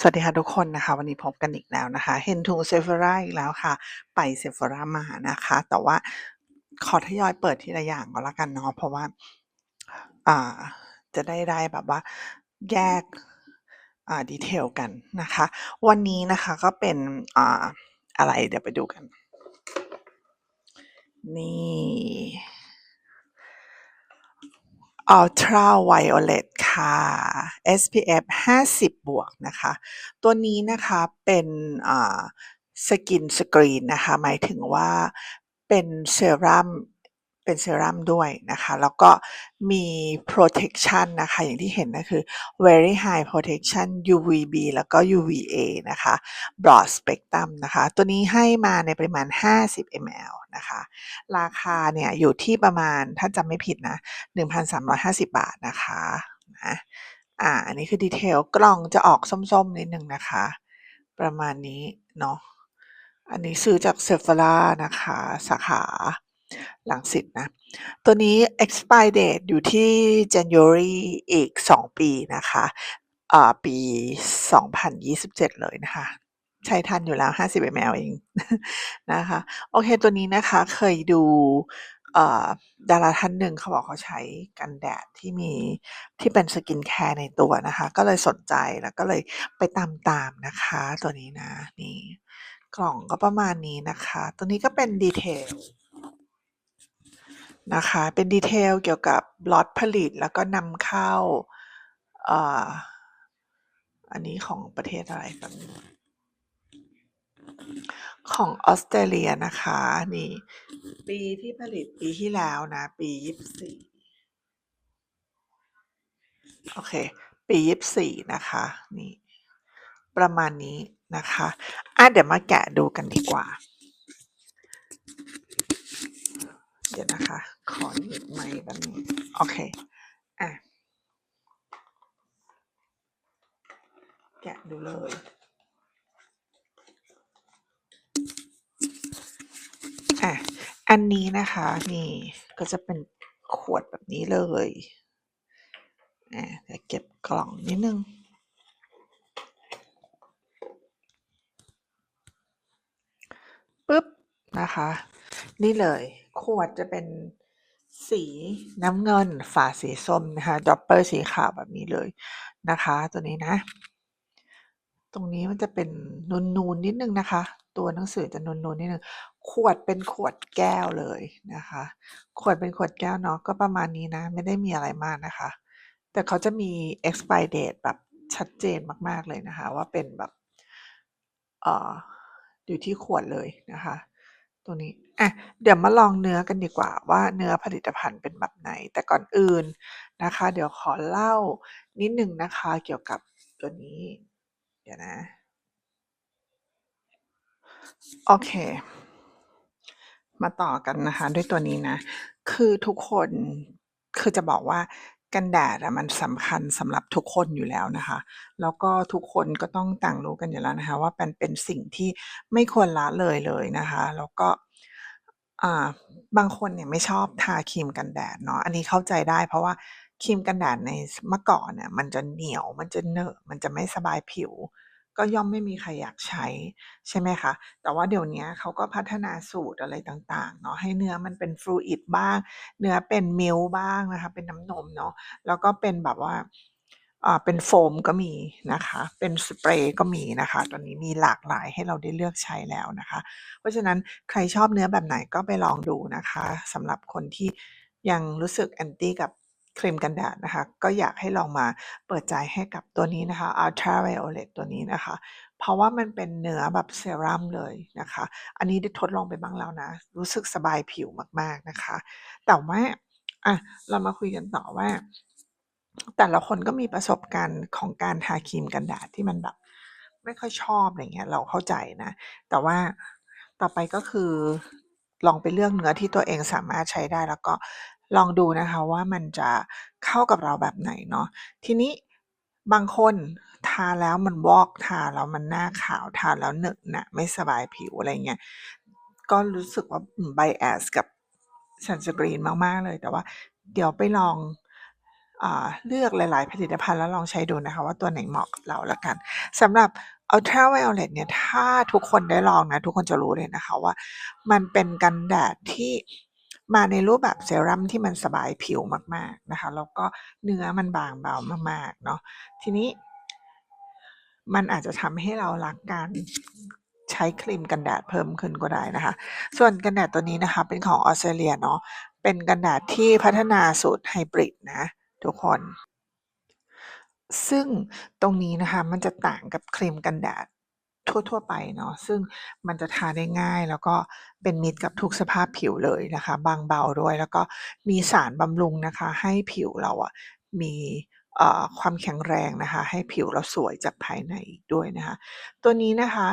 สวัสดีค่ะทุกคนนะคะ วันนี้พบกันอีกแล้วนะคะ เห็นถุง Sephora อีกแล้วค่ะ ไป Sephora มานะคะ แต่ว่าขอทยอยเปิดทีละอย่างก็แล้วกันเนาะเพราะว่าอ่าจะได้ได้แบบว่าแยกอ่า detail กันนะคะ วันนี้นะคะก็เป็นอ่าอะไรเดี๋ยวไปดูกัน นี่ Ultra Violet ค่ะ SPF 50 บวกนะคะ ตัวนี้นะคะเป็นสกินสกรีนนะคะ หมายถึงว่าเป็นเซรั่ม เป็นเซรั่มด้วยนะคะ แล้วก็มี Protection นะคะ อย่างที่เห็นก็คือ Very High Protection UVB แล้วก็ UVA นะคะ Broad Spectrum นะคะ ตัวนี้ให้มาในปริมาณ 50 ml นะคะ ราคาเนี่ยอยู่ที่ประมาณ ถ้าจำไม่ผิดนะ 1,350 บาทนะคะนะอ่า อันนี้คือ detail กล่องจะออกส้มๆนิดนึงนะคะ ประมาณนี้เนาะ อันนี้ซื้อจาก Sephora นะคะ สาขา รังสิตนะ ตัวนี้ expire date อยู่ที่ January อีก 2 ปีนะคะอ่าปี 2027 เลยนะคะใช้ทันอยู่แล้ว 50 ml เองนะคะ โอเค ตัวนี้นะคะเคยดูดาราท่านหนึ่งเขาบอกเขาใช้กันแดดที่มีที่เป็น Skincare ในตัวนะคะ ก็เลยสนใจแล้วก็เลยไปตามๆนะคะตัวนี้นะ นี่ กล่องก็ประมาณนี้นะคะ ตัวนี้ก็เป็น detail นะคะ เป็น detail เกี่ยวกับล็อตผลิตแล้วก็นำเข้าอันนี้ของประเทศอะไรแป๊บหนึ่งของออสเตรเลียนะคะ นี่ ปีที่ผลิตปีที่แล้วนะ ปี24โอเค ปี24นะคะ นี่ ประมาณนี้นะคะ อ่าเดี๋ยวมาแกะดูกันดีกว่า เดี๋ยวนะคะ ขอหยิบไมค์แป๊บนึ่งโอเค อ่าแกะดูเลยอ่าอันนี้นะคะ นี่ก็จะเป็นขวดแบบนี้เลยอ่าเดี๋ยวเก็บกล่องนิดนึงปึ๊บนะคะ นี่เลย ขวดจะเป็นสีน้ำเงิน ฝาสีส้มนะคะ dropper สีขาวแบบนี้เลยนะคะ ตัวนี้นะ ตรงนี้มันจะเป็นนูนๆนนิดนึงนะคะ ตัวหนังสือจะนูนๆนนิดนึงขวดเป็นขวดแก้วเลยนะคะ ขวดเป็นขวดแก้วเนาะก็ประมาณนี้นะ ไม่ได้มีอะไรมากนะคะ แต่เขาจะมี expire date แบบชัดเจนมาก ๆเลยนะคะ ว่าเป็นแบบอออยู่ที่ขวดเลยนะคะ ตรงนี้อ่าเดี๋ยวมาลองเนื้อกันดีกว่าว่าเนื้อผลิตภัณฑ์เป็นแบบไหน แต่ก่อนอื่นนะคะ เดี๋ยวขอเล่านิดหนึ่งนะคะเกี่ยวกับตัวนี้ เดี๋ยวนะโอเค มาต่อกันนะคะ ด้วยตัวนี้นะ คือทุกคนคือจะบอกว่า กันแดดอะมันสำคัญสำหรับทุกคนอยู่แล้วนะคะ แล้วก็ทุกคนก็ต้องต่างรู้กันอยู่แล้วนะคะ ว่ามันเป็นสิ่งที่ไม่ควรละเลยเลยนะคะ แล้วก็ อ่า บางคนเนี่ยไม่ชอบทาครีมกันแดดเนาะอันนี้เข้าใจได้ เพราะว่าครีมกันแดดในเมื่อก่อนเนี่ยมันจะเหนียวมันจะเหนอะมันจะไม่สบายผิว ก็ย่อมไม่มีใครอยากใช้ใช่ไหมคะ แต่ว่าเดี๋ยวนี้เขาก็พัฒนาสูตรอะไรต่างๆเนาะให้เนื้อมันเป็น fluid บ้าง เนื้อเป็น milk บ้างนะคะ เป็นน้ำนมเนาะแล้วก็เป็นแบบว่าอ่าเป็นโฟมก็มีนะคะ เป็นสเปรย์ก็มีนะคะ ตอนนี้มีหลากหลายให้เราได้เลือกใช้แล้วนะคะ เพราะฉะนั้นใครชอบเนื้อแบบไหนก็ไปลองดูนะคะสำหรับคนที่ยังรู้สึก anti กับ ครีมกันแดดนะคะ ก็อยากให้ลองมาเปิดใจให้กับตัวนี้นะคะ Ultra Violet ตัวนี้นะคะ เพราะว่ามันเป็นเนื้อแบบเซรั่มเลยนะคะ อันนี้ได้ทดลองไปบ้างแล้วนะ รู้สึกสบายผิวมากๆนะคะ แต่ว่าอะเรามาคุยกันต่อว่า แต่ละคนก็มีประสบการณ์ของการทาครีมกันแดดที่มันแบบ ไม่ค่อยชอบอะไรเงี้ยเราเข้าใจนะ แต่ว่าต่อไปก็คือลองไปเลือกเนื้อที่ตัวเองสามารถใช้ได้แล้วก็ ลองดูนะคะว่ามันจะเข้ากับเราแบบไหนเนาะทีนี้บางคนทาแล้วมันวอกทาแล้วมันหน้าขาวทาแล้วเหนอะหนะไม่สบายผิวอะไรเงี้ยก็รู้สึกว่าอืม bias กับ sunscreen มาก ๆ เลย แต่ว่าเดี๋ยวไปลองอเลือกหลาย ๆ ผลิตภัณฑ์แล้วลองใช้ดูนะคะว่าตัวไหนเหมาะกับเราล้วกันสำหรับ Ultraviolet เนี่ยถ้าทุกคนได้ลองนะ ทุกคนจะรู้เลยนะคะว่า มันเป็นกันแดดที่ มาในรูปแบบเซรั่มที่มันสบายผิวมากๆนะคะ แล้วก็เนื้อมันบางเบามากๆเนาะทีนี้ มันอาจจะทำให้เรารักการใช้ครีมกันแดดเพิ่มขึ้นก็ได้นะคะ ส่วนกันแดดตัวนี้นะคะ เป็นของออสเตรเลียเนาะเป็นกันแดดที่พัฒนาสูตรไฮบริดนะ ทุกคน ซึ่งตรงนี้นะคะ มันจะต่างกับครีมกันแดด ทั่ว ๆ ไปเนาะซึ่งมันจะทาได้ง่าย แล้วก็เป็นมิตรกับทุกสภาพผิวเลยนะคะ บางเบาด้วย แล้วก็มีสารบำรุงนะคะ ให้ผิวเราอะมีเอ่อความแข็งแรงนะคะ ให้ผิวเราสวยจากภายในอีกด้วยนะคะ ตัวนี้นะคะ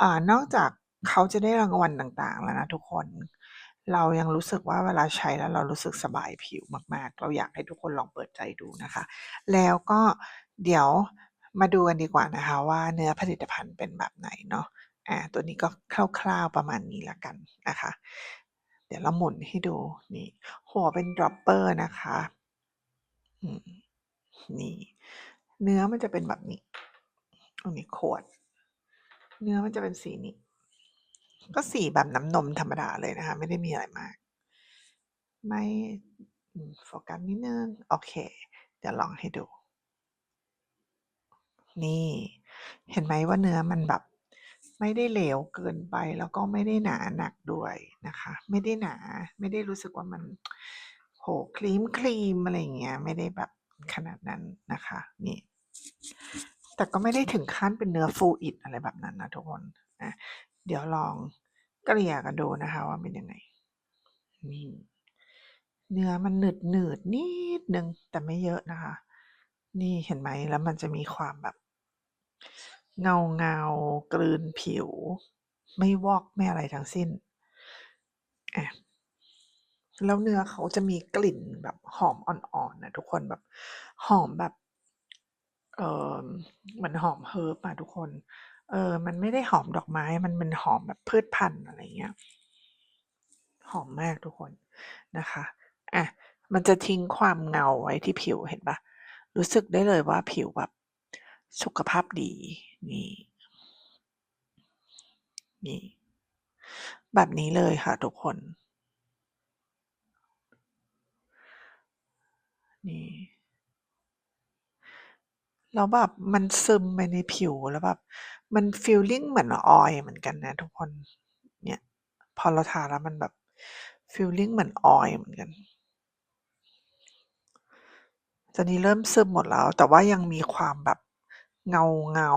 อ่านอกจากเขาจะได้รางวัลต่างๆ แล้วนะทุกคน เรายังรู้สึกว่าเวลาใช้แล้วเรารู้สึกสบายผิวมากๆ เราอยากให้ทุกคนลองเปิดใจดูนะคะ แล้วก็เดี๋ยว มาดูกันดีกว่านะคะว่าเนื้อผลิตภัณฑ์เป็นแบบไหนเนาะอ่าตัวนี้ก็คร่าวๆประมาณนี้ล้วกันนะคะ เดี๋ยวเราหมุนให้ดูนี่หัวเป็นดร็อปเปอร์นะคะอืมนี่เนื้อมันจะเป็นแบบนี้อันนี้ขวด เนื้อมันจะเป็นสีนี้ก็สีแบบน้ำนมธรรมดาเลยนะคะ ไม่ได้มีอะไรมาก ไม่โฟกัสนิดนึง โอเค เดี๋ยวลองให้ดู นี่ เห็นไหมว่าเนื้อมันแบบ ไม่ได้เหลวเกินไปแล้วก็ไม่ได้หนาหนักด้วยนะคะ ไม่ได้หนา ไม่ได้รู้สึกว่ามันโอ้โฮครีมอะไรอย่างเงี้ย ไม่ได้แบบขนาดนั้นนะคะ นี่ แต่ก็ไม่ได้ถึงขั้นเป็นเนื้อ fluid อะไรแบบนั้นนะทุกคนอาเดี๋ยวลองเกลี่ยกันดูนะคะ ว่าเป็นยังไงนี่เนื้อมันหนืดๆนิดหนึ่งแต่ไม่เยอะนะคะ นี่เห็นไหมแล้วมันจะมีความแบบ เงาๆกลืนผิว ไม่วอกไม่อะไรทั้งสิ้นอาแล้วเนื้อเขาจะมีกลิ่นแบบหอมอ่อนๆนะทุกคนแบบหอมแบบ เออเหมือนหอมเฮิร์บอะทุกคน เออ มันไม่ได้หอมดอกไม้ มันเป็นหอมแบบพืชพันธุ์อะไรเงี้ย หอมมากทุกคนนะคะอามันจะทิ้งความเงาไว้ที่ผิวเห็นปล่า?รู้สึกได้เลยว่าผิวแบบ สุขภาพดี นี่ นี่ แบบนี้เลยค่ะทุกคน นี่แล้วแบบมันซึมไปในผิวแล้วแบบมันฟีลลิ่งเหมือนออยเหมือนกันนะทุกคน เนี่ย พอเราทาแล้วมันแบบฟีลลิ่งเหมือนออยเหมือนกันตอนนี้เริ่มซึมหมดแล้ว แต่ว่ายังมีความแบบ เงา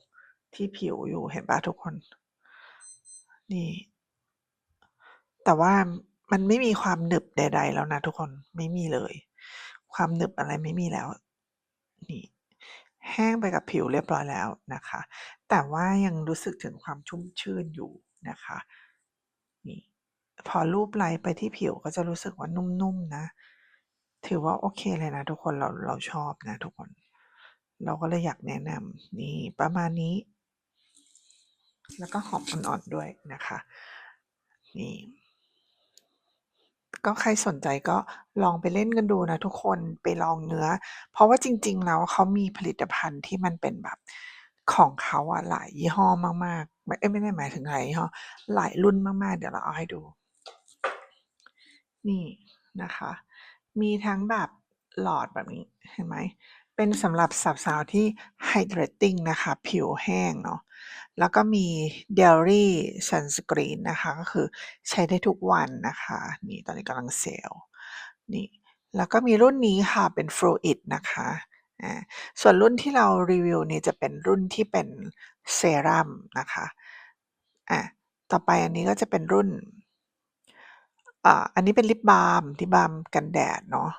ๆที่ผิวอยู่เห็นปล่าทุกคน?นี่ แต่ว่ามันไม่มีความหนึบใด ๆ แล้วนะทุกคนไม่มีเลย ความหนึบอะไรไม่มีแล้ว นี่ แห้งไปกับผิวเรียบร้อยแล้วนะคะ แต่ว่ายังรู้สึกถึงความชุ่มชื่นอยู่นะคะ นี่ พอลูบไล้ไปที่ผิวก็จะรู้สึกว่านุ่มๆนะ ถือว่าโอเคเลยนะทุกคนเราเราชอบนะทุกคน เราก็เลยอยากแนะนำนี่ประมาณนี้ แล้วก็หอมอ่อนๆด้วยนะคะนี่ก็ใครสนใจก็ลองไปเล่นกันดูนะทุกคนไปลองเนื้อ เพราะว่าจริง ๆ แล้วเขามีผลิตภัณฑ์ที่มันเป็นแบบของเขาอะหลายยี่ห้อมากๆมเอ๊ยไม่ได้หมายถึงหลายยี่ห้อหลายรุ่นมากๆ เดี๋ยวเราเอาให้ดู นี่นะคะ มีทั้งแบบหลอดแบบนี้เห็นไหม เป็นสำหรับสาวๆที่ hydrating นะคะ ผิวแห้งเนาะแล้วก็มี Dairy Sunscreen นะคะก็คือใช้ได้ทุกวันนะคะ นี่ตอนนี้กำลังเซลล์นี่แล้วก็มีรุ่นนี้ค่ะเป็น Fluid นะคะอาส่วนรุ่นที่เรารีวิวนี่จะเป็นรุ่นที่เป็นเซรั่มนะคะอาต่อไปอันนี้ก็จะเป็นรุ่นอ่าอันนี้เป็นลิปบาล์มลิปบาล์มกันแดดเนาะ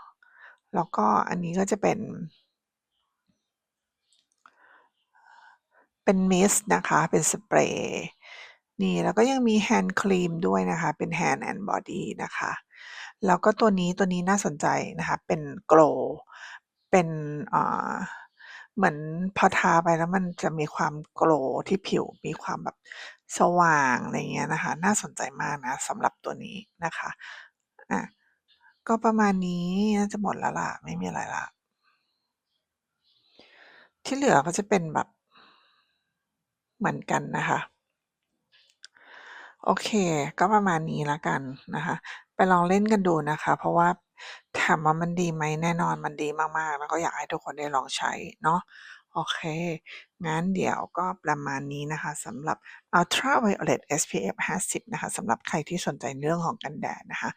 แล้วก็อันนี้ก็จะเป็น เป็นมิสต์นะคะ เป็นสเปรย์นี่ แล้วก็ยังมีแฮนด์ครีมด้วยนะคะ เป็น Hand and Body นะคะ แล้วก็ตัวนี้ตัวนี้น่าสนใจนะคะ เป็น Glow เป็นเหมือนพอทาไปแล้วมันจะมีความ Glow ที่ผิวมีความแบบสว่างอะไรเงี้ยนะคะ น่าสนใจมากนะสำหรับตัวนี้นะคะอาก็ประมาณนี้น่าจะหมดแล้วล่ะ ไม่มีอะไรล้วที่เหลือก็จะเป็นแบบ เหมือนกันนะคะ โอเค ก็ประมาณนี้แล้วกันนะคะ ไปลองเล่นกันดูนะคะ เพราะว่าถามว่ามันดีไหมแน่นอนมันดีมากๆ แล้วก็อยากให้ทุกคนได้ลองใช้เนาะโอเค งั้นเดี๋ยวก็ประมาณนี้นะคะสำหรับ Ultraviolet SPF 50 นะคะสำหรับใครที่สนใจเรื่องของกันแดดนะคะ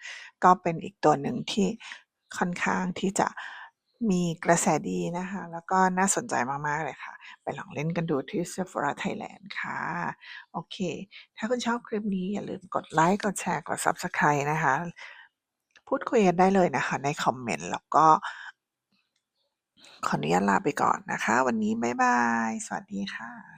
ก็เป็นอีกตัวหนึ่งที่ค่อนข้างที่จะ มีกระแสดีนะคะ แล้วก็น่าสนใจมากๆเลยค่ะ ไปลองเล่นกันดูที่ Sephora Thailand ค่ะ โอเค ถ้าคุณชอบคลิปนี้อย่าลืมกดไลค์ กดแชร์ กด Subscribe นะคะ พูดคุยกันได้เลยนะคะ ในคอมเมนต์ แล้วก็ขออนุญาตลาไปก่อนนะคะ วันนี้บ๊ายบาย สวัสดีค่ะ